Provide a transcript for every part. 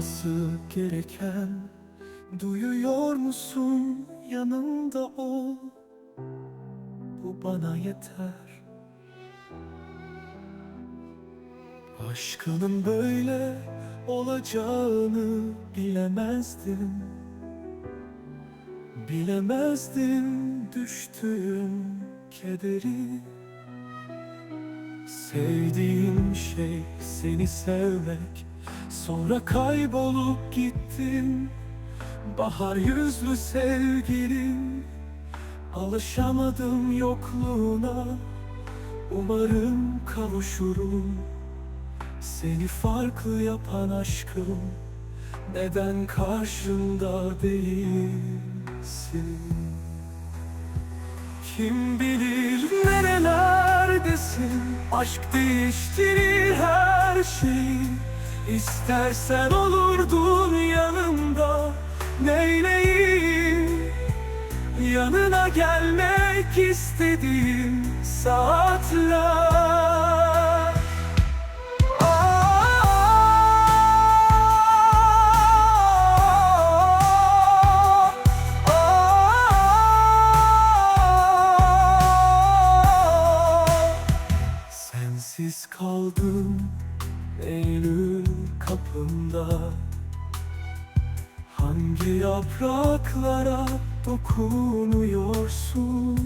haldeyken Duyuyor musun yanımda ol? Bu bana yeter. Aşkının böyle olacağını bilemezdim Bilemezdim düştüğüm kederi. Sevdiğim şey seni sevmek Sonra kaybolup gittin. Bahar yüzlü sevgilim Alışamadım yokluğuna. Umarım kavuşurum. Seni farklı yapan aşkım. Neden karşımda değilsin? Kim bilir nerelerdesin? Aşk değiştirir her şeyi İstersen olurdun yanımda Neyleyim Yanına gelmek istediğim saatler. Sensiz kaldım Eylül kapımda Hangi yapraklara dokunuyorsun?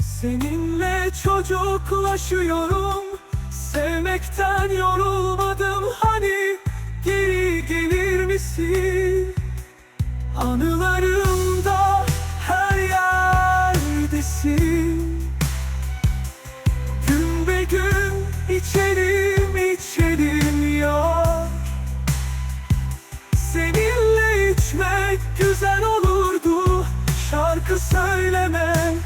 Seninle çocuklaşıyorum. Sevmekten yorulmadım. Hani Geri gelir misin? Anılarımda İçmek güzel olurdu Şarkı söylemek.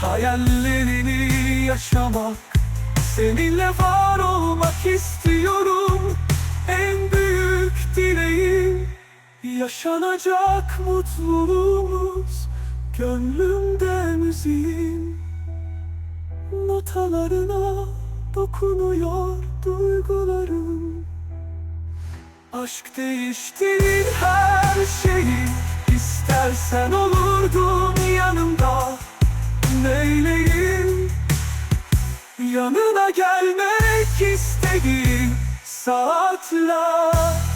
Hayallerini yaşamak Seninle var olmak istiyorum. En büyük dileğim Yaşanacak mutluluğumuz. Gönlümde müziğin Notalarına dokunuyor Aşk değiştirir her şeyi. İstersen olurdun yanımda. Neyleyim Yanına gelmek istediğim saatler